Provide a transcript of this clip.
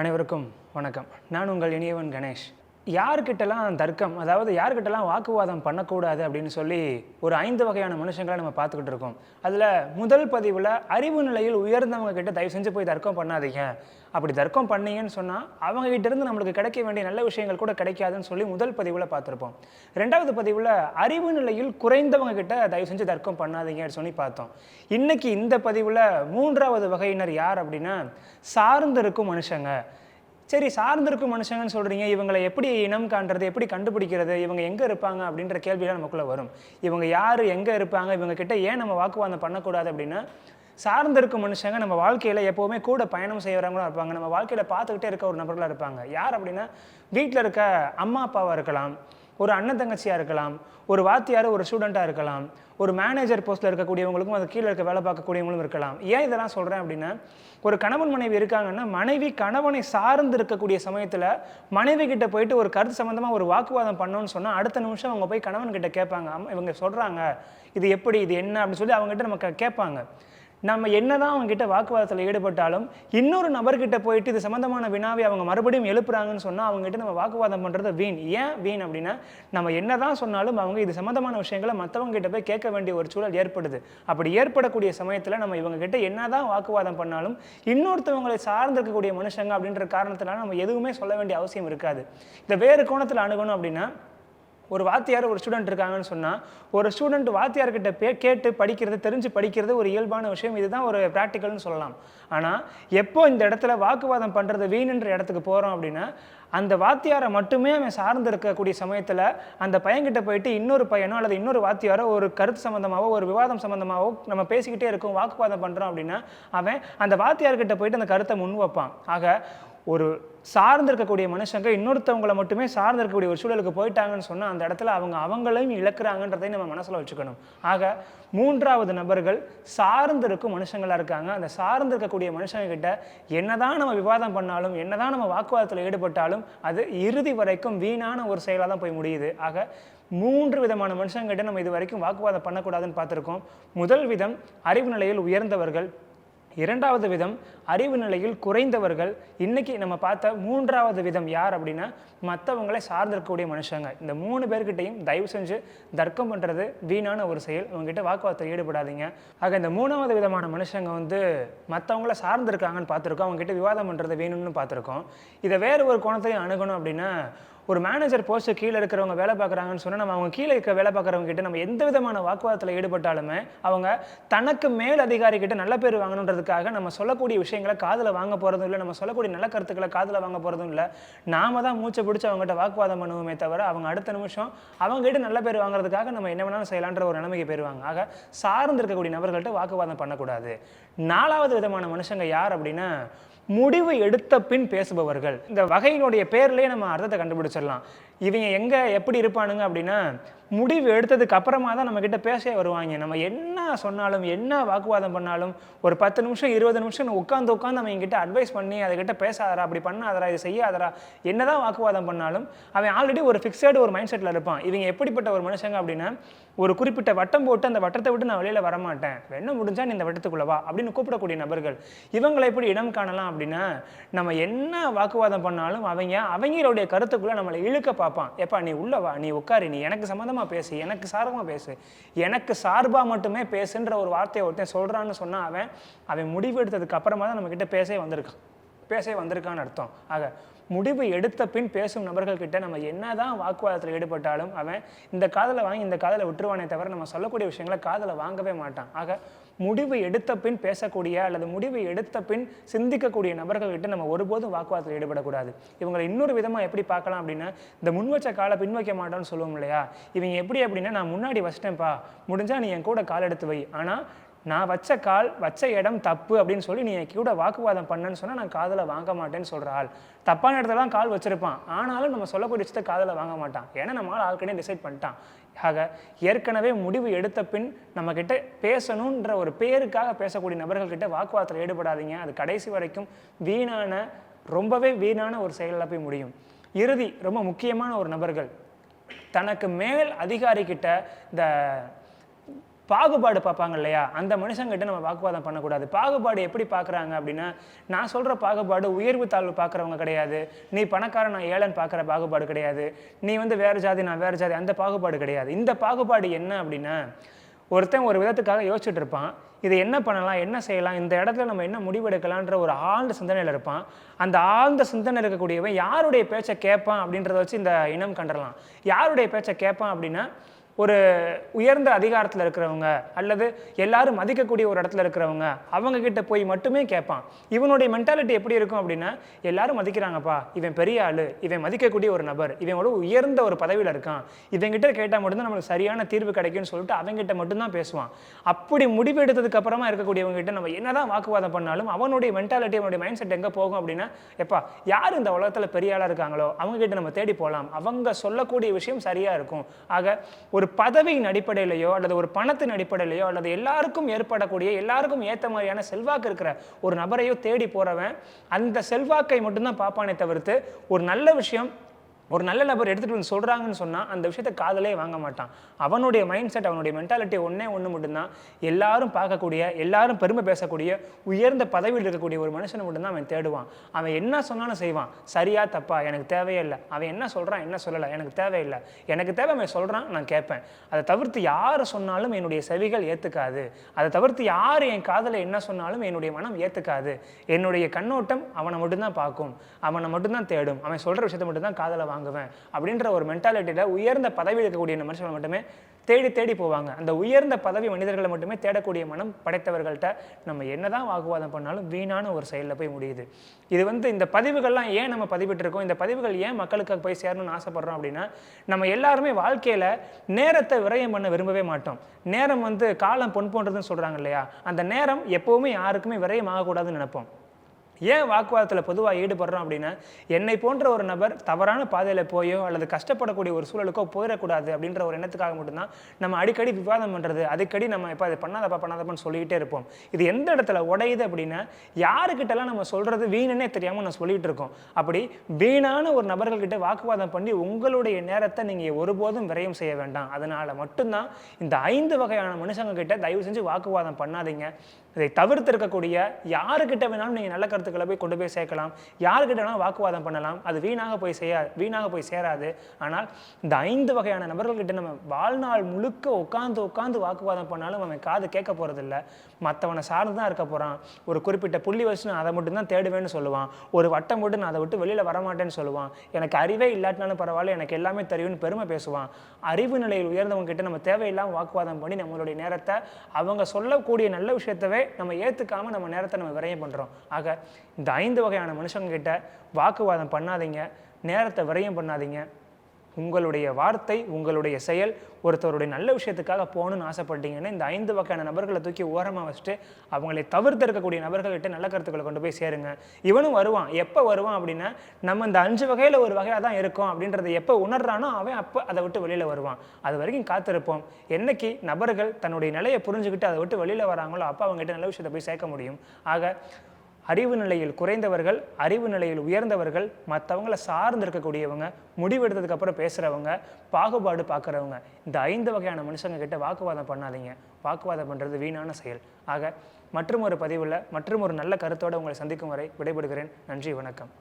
அனைவருக்கும் வணக்கம். நான் உங்கள் இனியவன் கணேஷ். யார்கிட்டலாம் தர்க்கம் அதாவது யார்கிட்டலாம் வாக்குவாதம் பண்ணக்கூடாது அப்படின்னு சொல்லி ஒரு ஐந்து வகையான மனுஷங்களை நம்ம பார்த்துக்கிட்டு இருக்கோம். அதில் முதல் பதிவில் அறிவு நிலையில் உயர்ந்தவங்க கிட்ட தயவு செஞ்சு போய் தர்க்கம் பண்ணாதீங்க. அப்படி தர்க்கம் பண்ணீங்கன்னு சொன்னால் அவங்ககிட்ட இருந்து நம்மளுக்கு கிடைக்க வேண்டிய நல்ல விஷயங்கள் கூட கிடைக்காதுன்னு சொல்லி முதல் பதிவில் பார்த்துருப்போம். ரெண்டாவது பதிவில் அறிவு நிலையில் குறைந்தவங்க கிட்ட தயவு செஞ்சு தர்க்கம் பண்ணாதீங்கன்னு சொல்லி பார்த்தோம். இன்னைக்கு இந்த பதிவில் மூன்றாவது வகையினர் யார் அப்படின்னா சார்ந்திருக்கும் மனுஷங்க. சரி சார்ந்திருக்கும் மனுஷங்கன்னு சொல்கிறீங்க இவங்களை எப்படி இனம் காண்றது எப்படி கண்டுபிடிக்கிறது இவங்க எங்கே இருப்பாங்க அப்படின்ற கேள்வியெல்லாம் நமக்குள்ளே வரும். இவங்க யார் எங்கே இருப்பாங்க இவங்க கிட்ட ஏன் நம்ம வாக்குவாதம் பண்ணக்கூடாது அப்படின்னா சார்ந்திருக்கும் மனுஷங்க நம்ம வாழ்க்கையில் எப்போவுமே கூட பயணம் செய்கிறவங்களும் இருப்பாங்க. நம்ம வாழ்க்கையில் பார்த்துக்கிட்டே இருக்க ஒரு நபர்களாக இருப்பாங்க. யார் அப்படின்னா வீட்டில் இருக்க அம்மா அப்பாவாக இருக்கலாம். ஒரு அண்ணன் தங்கச்சியாக இருக்கலாம் ஒரு வாத்தியார் ஒரு ஸ்டூடெண்ட்டாக இருக்கலாம் ஒரு மேனேஜர் போஸ்ட்டில் இருக்கக்கூடியவங்களுக்கும் அது கீழே இருக்க வேலை பார்க்கக்கூடியவங்களும் இருக்கலாம். ஏன் இதெல்லாம் சொல்கிறேன் அப்படின்னா ஒரு கணவன் மனைவி இருக்காங்கன்னா மனைவி கணவனை சார்ந்து இருக்கக்கூடிய சமயத்தில் மனைவி கிட்ட போயிட்டு ஒரு கருத்து சம்மந்தமாக ஒரு வாக்குவாதம் பண்ணோன்னு சொன்னால் அடுத்த நிமிஷம் அவங்க போய் கணவன் கிட்ட கேட்பாங்க. இவங்க சொல்கிறாங்க இது எப்படி இது என்ன அப்படின்னு சொல்லி அவங்ககிட்ட நம்ம கேட்பாங்க. நம்ம என்னதான் அவங்க கிட்ட வாக்குவாதத்தில் ஈடுபட்டாலும் இன்னொரு நபர்கிட்ட போயிட்டு இது சம்மந்தமான வினாவை அவங்க மறுபடியும் எழுப்புறாங்கன்னு சொன்னால் அவங்ககிட்ட நம்ம வாக்குவாதம் பண்ணுறது வீண். ஏன் வீண் அப்படின்னா நம்ம என்ன தான் சொன்னாலும் அவங்க இது சம்மந்தமான விஷயங்களை மற்றவங்ககிட்ட போய் கேட்க வேண்டிய ஒரு சூழல் ஏற்படுது. அப்படி ஏற்படக்கூடிய சமயத்தில் நம்ம இவங்ககிட்ட என்ன என்னதான் வாக்குவாதம் பண்ணாலும் இன்னொருத்தவங்களை சார்ந்திருக்கக்கூடிய மனுஷங்க அப்படின்ற காரணத்தினால நம்ம எதுவுமே சொல்ல வேண்டிய அவசியம் இருக்காது. இதை வேறு கோணத்தில் அணுகணும் அப்படின்னா ஒரு வாத்தியார் ஒரு ஸ்டூடெண்ட் இருக்காங்கன்னு சொன்னால் ஒரு ஸ்டூடெண்ட் வாத்தியார்கிட்ட பே கேட்டு படிக்கிறது தெரிஞ்சு படிக்கிறது ஒரு இயல்பான விஷயம். இதுதான் ஒரு ப்ராக்டிக்கல்னு சொல்லலாம். ஆனால் எப்போ இந்த இடத்துல வாக்குவாதம் பண்ணுறது வீணுன்ற இடத்துக்கு போகிறோம் அப்படின்னா அந்த வாத்தியாரை மட்டுமே அவன் சார்ந்து இருக்கக்கூடிய சமயத்தில் அந்த பையன்கிட்ட போயிட்டு இன்னொரு பையனோ அல்லது இன்னொரு வாத்தியாரோ ஒரு கருத்து சம்மந்தமாகவோ ஒரு விவாதம் சம்மந்தமாகவோ நம்ம பேசிக்கிட்டே இருக்கோம் வாக்குவாதம் பண்ணுறோம் அப்படின்னா அவன் அந்த வாத்தியார்கிட்ட போயிட்டு அந்த கருத்தை முன் வைப்பான். ஆக ஒரு சார்ந்து இருக்கக்கூடிய மனுஷங்க இன்னொருத்தவங்களை மட்டுமே சார்ந்து இருக்கக்கூடிய ஒரு சூழலுக்கு போயிட்டாங்கன்னு சொன்னால் அந்த இடத்துல அவங்க அவங்களையும் இழக்கிறாங்கன்றதை நம்ம மனசில் வச்சுக்கணும். ஆக மூன்றாவது நபர்கள் சார்ந்து இருக்கும் மனுஷங்களாக இருக்காங்க. அந்த சார்ந்து இருக்கக்கூடிய மனுஷங்க கிட்ட என்னதான் நம்ம விவாதம் பண்ணாலும் என்னதான் நம்ம வாக்குவாதத்தில் ஈடுபட்டாலும் அது இறுதி வரைக்கும் வீணான ஒரு செயலாக தான் போய் முடியுது. ஆக மூன்று விதமான மனுஷங்கிட்ட நம்ம இது வரைக்கும் வாக்குவாதம் பண்ணக்கூடாதுன்னு பார்த்துருக்கோம். முதல் விதம் அறிவு நிலையில் உயர்ந்தவர்கள் இரண்டாவது விதம் அறிவு நிலையில் குறைந்தவர்கள். இன்னைக்கு நம்ம பார்த்த மூன்றாவது விதம் யார் அப்படின்னா மற்றவங்களை சார்ந்திருக்கக்கூடிய மனுஷங்க. இந்த மூணு பேர்கிட்டையும் தயவு செஞ்சு தர்க்கம் பண்ணுறது வீணான ஒரு செயல். அவங்ககிட்ட வாக்குவாதத்தில் ஈடுபடாதீங்க. ஆக இந்த மூணாவது விதமான மனுஷங்க வந்து மற்றவங்கள சார்ந்திருக்காங்கன்னு பார்த்துருக்கோம். அவங்ககிட்ட விவாதம் பண்ணுறது வேணும்னு பார்த்துருக்கோம். இதை வேறு ஒரு கோணத்தையும் அணுகணும் அப்படின்னா ஒரு மேனேஜர் போஸ்ட்டு கீழே இருக்கிறவங்க வேலை பார்க்குறாங்கன்னு சொன்னால் நம்ம அவங்க கீழே இருக்க வேலை பார்க்குறவங்க கிட்ட நம்ம எந்த விதமான வாக்குவாதத்தில் ஈடுபட்டாலுமே அவங்க தனக்கு மேல் அதிகாரி கிட்ட நல்ல பேர் வாங்கணுன்றதுக்காக நம்ம சொல்லக்கூடிய விஷயங்களை காதில் வாங்க போகிறதும் இல்லை நம்ம சொல்லக்கூடிய நல்ல கருத்துக்களை காதில் வாங்க போகிறதும் இல்லை. நாம தான் மூச்சை பிடிச்சி அவங்ககிட்ட வாக்குவாதம் பண்ணுவோமே தவிர அவங்க அடுத்த நிமிஷம் அவங்க கிட்ட நல்ல பேர் வாங்குறதுக்காக நம்ம என்ன வேணாலும் செய்யலான்ற ஒரு நிலைமைக்கு போயிடுவாங்க ஆக சார்ந்து இருக்கக்கூடிய நபர்கள்ட்ட வாக்குவாதம் பண்ணக்கூடாது. நாலாவது விதமான மனுஷங்க யார் அப்படின்னா முடிவு எடுத்த பின் பேசுபவர்கள். இந்த வகையினுடைய பேர்லேயே நம்ம அர்த்தத்தை கண்டுபிடிச்சிடலாம். இவங்க எங்கே எப்படி இருப்பானுங்க அப்படின்னா முடிவு எடுத்ததுக்கு அப்புறமா தான் நம்ம கிட்ட பேச வருவாங்க. நம்ம என்ன சொன்னாலும் என்ன வாக்குவாதம் பண்ணாலும் ஒரு பத்து நிமிஷம் இருபது நிமிஷம் உட்காந்து உட்காந்து அவங்க கிட்ட அட்வைஸ் பண்ணி அதுக்கிட்ட பேசாதரா அப்படி பண்ணாதரா இது செய்யாதரா என்னதான் வாக்குவாதம் பண்ணாலும் அவன் ஆல்ரெடி ஒரு ஃபிக்ஸடு ஒரு மைண்ட் செட்டில் இருப்பான். இவங்க எப்படிப்பட்ட ஒரு மனுஷங்க அப்படின்னா ஒரு குறிப்பிட்ட வட்டம் போட்டு அந்த வட்டத்தை விட்டு நான் வெளியில் வரமாட்டேன். என்ன முடிஞ்சா நீ இந்த வட்டத்துக்குள்ளே வா அப்படின்னு கூப்பிடக்கூடிய நபர்கள். இவங்களை எப்படி இடம் காணலாம் அப்படின்னா நம்ம என்ன வாக்குவாதம் பண்ணாலும் அவங்க அவங்களுடைய கருத்துக்குள்ள நம்மளை இழுக்க பார்ப்பான். எப்பா நீ உள்ளே வா நீ உட்காரு நீ எனக்கு சம்மந்தமா பேசு எனக்கு சார்பா பேசு. எனக்கு சார்பா மட்டுமே பேசுன்ற ஒரு வார்த்தையை ஒருத்தன் சொல்றான்னு சொன்னா அவன் அவன் முடிவு எடுத்ததுக்கு அப்புறமா தான் நம்ம கிட்ட பேசவே வந்திருக்கான். பேசவே வந்திருக்கான்னு அர்த்தம். ஆக முடிவு எடுத்த பின் பேசும் நபர்கள் கிட்ட நம்ம என்னதான் வாக்குவாதத்தில் ஈடுபட்டாலும் அவன் இந்த காதலை வாங்கி இந்த காதலை விட்டுருவானே தவிர நம்ம சொல்லக்கூடிய விஷயங்களை காதலை வாங்கவே மாட்டான். ஆக முடிவு எடுத்த பின் பேசக்கூடிய அல்லது முடிவு எடுத்த பின் சிந்திக்கக்கூடிய நபர்கள் கிட்ட நம்ம ஒருபோதும் வாக்குவாதத்தில் ஈடுபடக்கூடாது. இவங்களை இன்னொரு விதமாக எப்படி பார்க்கலாம் அப்படின்னா இந்த முன்வச்ச காலை பின் வைக்க மாட்டோம்னு சொல்லுவோம் இல்லையா? இவங்க எப்படி அப்படின்னா நான் முன்னாடி வச்சிட்டேன்ப்பா முடிஞ்சால் நீ என் கூட கால் எடுத்து வை. ஆனால் நான் வச்ச கால் வச்ச இடம் தப்பு அப்படின்னு சொல்லி நீ என் கூட வாக்குவாதம் பண்ணேன்னு சொன்னால் நான் காதில் வாங்க மாட்டேன்னு சொல்கிற ஆள். தப்பான இடத்துல தான் கால் வச்சிருப்பான். ஆனாலும் நம்ம சொல்லக்கூடிய விஷயத்தை காதில் வாங்க மாட்டான். ஏன்னா நம்ம ஆள் ஆல்ரெடி டிசைட் பண்ணிட்டான். ஆக ஏற்கனவே முடிவு எடுத்த பின் நம்மக்கிட்ட பேசணுன்ற ஒரு பேருக்காக பேசக்கூடிய நபர்கள்கிட்ட வாக்குவாதத்தில் ஈடுபடாதீங்க. அது கடைசி வரைக்கும் வீணான ரொம்பவே வீணான ஒரு செயலில் போய் முடியும். இறுதி ரொம்ப முக்கியமான ஒரு நபர்கள். தனக்கு மேல் அதிகாரிக்கிட்ட இந்த பாகுபாடு பார்ப்பாங்க இல்லையா? அந்த மனுஷங்கிட்ட நம்ம வாக்குவாதம் பண்ணக்கூடாது. பாகுபாடு எப்படி பார்க்குறாங்க அப்படின்னா நான் சொல்கிற பாகுபாடு உயர்வு தாழ்வு பார்க்குறவங்க கிடையாது. நீ பணக்காரன் நான் ஏழன் பார்க்குற பாகுபாடு கிடையாது. நீ வந்து வேறு ஜாதி நான் வேறு ஜாதி அந்த பாகுபாடு கிடையாது. இந்த பாகுபாடு என்ன அப்படின்னா ஒருத்தன் ஒரு விதத்துக்காக யோசிச்சுட்டு இருப்பான். இதை என்ன பண்ணலாம்? என்ன செய்யலாம்? இந்த இடத்துல நம்ம என்ன முடிவெடுக்கலான்ற ஒரு ஆழ்ந்த சிந்தனையில் இருப்பான். அந்த ஆழ்ந்த சிந்தனை இருக்கக்கூடியவன் யாருடைய பேச்சை கேட்பான் அப்படின்றத வச்சு இந்த இனம் கண்டறலாம் யாருடைய பேச்சை கேட்பான் அப்படின்னா ஒரு உயர்ந்த அதிகாரத்தில் இருக்கிறவங்க அல்லது எல்லாரும் மதிக்கக்கூடிய ஒரு இடத்துல இருக்கிறவங்க அவங்க கிட்ட போய் மட்டுமே கேட்பான். இவனுடைய மென்டாலிட்டி எப்படி இருக்கும் அப்படின்னா எல்லாரும் மதிக்கிறாங்கப்பா இவன் பெரிய ஆள் இவன் மதிக்கக்கூடிய ஒரு நபர் இவனோட உயர்ந்த ஒரு பதவியில் இருக்கான். இவங்கிட்ட கேட்டால் மட்டும்தான் நம்மளுக்கு சரியான தீர்வு கிடைக்கும்னு சொல்லிட்டு அவங்ககிட்ட மட்டும்தான் பேசுவான். அப்படி முடிவு எடுத்ததுக்கு அப்புறமா இருக்கக்கூடியவங்க கிட்ட நம்ம என்னதான் வாக்குவாதம் பண்ணாலும் அவனுடைய மென்டாலிட்டி அவனுடைய மைண்ட் செட் எங்கே போகும் அப்படின்னா எப்பா யார் இந்த உலகத்தில் பெரிய ஆளாக இருக்காங்களோ அவங்க கிட்ட நம்ம தேடி போகலாம் அவங்க சொல்லக்கூடிய விஷயம் சரியாக இருக்கும். ஆக ஒரு பதவியின் அடிப்படையிலையோ அல்லது ஒரு பணத்தின் அடிப்படையிலையோ அல்லது எல்லாருக்கும் ஏற்படக்கூடிய எல்லாருக்கும் ஏற்ற மாதிரியான செல்வாக்கு இருக்கிற ஒரு நபரையோ தேடி போறவன் அந்த செல்வாக்கை மட்டும்தான் பார்ப்பானே தவிர்த்து ஒரு நல்ல விஷயம் ஒரு நல்ல நபர் எடுத்துகிட்டு வந்து சொல்கிறாங்கன்னு சொன்னால் அந்த விஷயத்தை காதலே வாங்க மாட்டான். அவனுடைய மைண்ட் செட் அவனுடைய மென்டாலிட்டி ஒன்றே ஒன்று மட்டும்தான். எல்லாரும் பார்க்கக்கூடிய எல்லாரும் பெருமை பேசக்கூடிய உயர்ந்த பதவியில் இருக்கக்கூடிய ஒரு மனுஷனை மட்டும்தான் அவன் தேடுவான். அவன் என்ன சொன்னாலும் செய்வான். சரியா தப்பா எனக்கு தேவையே இல்லை. அவன் என்ன சொல்கிறான் என்ன சொல்லலை எனக்கு தேவையில்லை எனக்கு தேவை அவன் சொல்கிறான் நான் கேட்பேன். அதை தவிர்த்து யார் சொன்னாலும் என்னுடைய செவிகள் ஏற்றுக்காது அதை தவிர்த்து யார் என் காதலை என்ன சொன்னாலும் என்னுடைய மனம் ஏற்றுக்காது என்னுடைய கண்ணோட்டம் அவனை மட்டும்தான் பார்க்கும். அவனை மட்டும்தான் தேடும். அவன் சொல்கிற விஷயத்தை மட்டும்தான் காதலை வாங்குவேன் அப்படின்ற ஒரு மென்டாலிட்டியில் உயர்ந்த பதவி இருக்கக்கூடிய இந்த மனுஷங்களை மட்டுமே தேடி தேடி போவாங்க. அந்த உயர்ந்த பதவி மனிதர்களை மட்டுமே தேடக்கூடிய மனம் படைத்தவர்கள்ட்ட நம்ம என்னதான் வாக்குவாதம் பண்ணாலும் வீணான ஒரு செயலில் போய் முடியுது. இது வந்து இந்த பதிவுகள்லாம் ஏன் நம்ம பதிவிட்டிருக்கோம்? இந்த பதிவுகள் ஏன் மக்களுக்கு போய் சேரணும்னு ஆசைப்படுறோம் அப்படின்னா நம்ம எல்லாருமே வாழ்க்கையில் நேரத்தை விரயம் பண்ண விரும்பவே மாட்டோம். நேரம் வந்து காலம் பொன் போன்றதுன்னு சொல்கிறாங்க இல்லையா? அந்த நேரம் எப்போவுமே யாருக்குமே விரயம் ஆகக்கூடாதுன்னு நினைப்போம். ஏன் வாக்குவாதத்தில் பொதுவாக ஈடுபடுறோம் அப்படின்னா என்னை போன்ற ஒரு நபர் தவறான பாதையில் போயோ அல்லது கஷ்டப்படக்கூடிய ஒரு சூழலுக்கோ போயிடக்கூடாது அப்படின்ற ஒரு எண்ணத்துக்காக மட்டும்தான் நம்ம அடிக்கடி விவாதம் பண்ணுறது அடிக்கடி நம்ம இப்போ அதை பண்ணாதப்பா பண்ணாதப்பான்னு சொல்லிக்கிட்டே இருப்போம். இது எந்த இடத்துல உடையுது அப்படின்னா யாருக்கிட்டலாம் நம்ம சொல்கிறது வீணுன்னே தெரியாமல் நான் சொல்லிகிட்டு இருக்கோம். அப்படி வீணான ஒரு நபர்கள்கிட்ட வாக்குவாதம் பண்ணி உங்களுடைய நேரத்தை நீங்கள் ஒருபோதும் விரயம் செய்ய வேண்டாம். அதனால் மட்டும்தான் இந்த ஐந்து வகையான மனுஷங்க கிட்ட தயவு செஞ்சு வாக்குவாதம் பண்ணாதீங்க. இதை தவிர்த்து இருக்கக்கூடிய யாருக்கிட்ட வேணாலும் நீங்கள் நல்ல கருத்துக்களை போய் கொண்டு போய் சேர்க்கலாம். யாருக்கிட்ட வேணாலும் வாக்குவாதம் பண்ணலாம். அது வீணாக போய் செய்ய வீணாக போய் சேராது. ஆனால் இந்த ஐந்து வகையான நபர்கள்கிட்ட நம்ம வாழ்நாள் முழுக்க உட்காந்து உட்காந்து வாக்குவாதம் பண்ணாலும் அவன் காது கேட்க போகிறதில்ல மற்றவனை சார்ந்து தான் இருக்க போகிறான் ஒரு குறிப்பிட்ட புள்ளி வச்சு நான் அதை மட்டும்தான் தேடுவேன்னு சொல்லுவான். ஒரு வட்டம் போட்டு நான் அதை விட்டு வெளியில் வரமாட்டேன்னு சொல்லுவான். எனக்கு அறிவே இல்லாட்டினாலும் பரவாயில்ல. எனக்கு எல்லாமே தெரியும்னு பெருமை பேசுவான். அறிவு நிலையில் உயர்ந்தவங்க கிட்ட நம்ம தேவையில்லாமல் வாக்குவாதம் பண்ணி நம்மளுடைய நேரத்தை அவங்க சொல்லக்கூடிய நல்ல விஷயத்தவே நம்ம ஏற்றுக்காமல் நம்ம நேரத்தை நம்ம விரயம் பண்ணுறோம் ஆக இந்த ஐந்து வகையான மனுஷங்க கிட்ட வாக்குவாதம் பண்ணாதீங்க. நேரத்தை விரயம் பண்ணாதீங்க. உங்களுடைய வார்த்தை உங்களுடைய செயல் ஒருத்தருடைய நல்ல விஷயத்துக்காக போகணும்னு ஆசைப்பட்டீங்கன்னா இந்த ஐந்து வகையான நபர்களை தூக்கி ஓரமாக வச்சுட்டு அவங்களை தவிர்த்து இருக்கக்கூடிய நபர்கள்கிட்ட நல்ல கருத்துக்களை கொண்டு போய் சேருங்க. இவனும் வருவான். எப்போ வருவான் அப்படின்னா நம்ம இந்த அஞ்சு வகையில் ஒரு வகையாக தான் இருக்கோம் அப்படின்றத எப்போ உணர்றானோ அவன் அப்போ அதை விட்டு வெளியில் வருவான். அது வரைக்கும் காத்திருப்போம். என்னைக்கு நபர்கள் தன்னுடைய நிலையை புரிஞ்சுக்கிட்டு அதை விட்டு வெளியில் வராங்களோ அப்போ அவங்ககிட்ட நல்ல விஷயத்தை போய் சேர்க்க முடியும். ஆக அறிவு நிலையில் குறைந்தவர்கள் அறிவு நிலையில் உயர்ந்தவர்கள் மற்றவங்கள சார்ந்து இருக்கக்கூடியவங்க முடிவெடுத்ததுக்கப்புறம் பேசுகிறவங்க பாகுபாடு பார்க்குறவங்க இந்த ஐந்து வகையான மனுஷங்க கிட்ட வாக்குவாதம் பண்ணாதீங்க. வாக்குவாதம் பண்ணுறது வீணான செயல். ஆக மற்றும் ஒரு பதிவில் மற்றும் ஒரு நல்ல கருத்தோடு உங்களை சந்திக்கும் வரை விடைபெறுகிறேன். நன்றி வணக்கம்.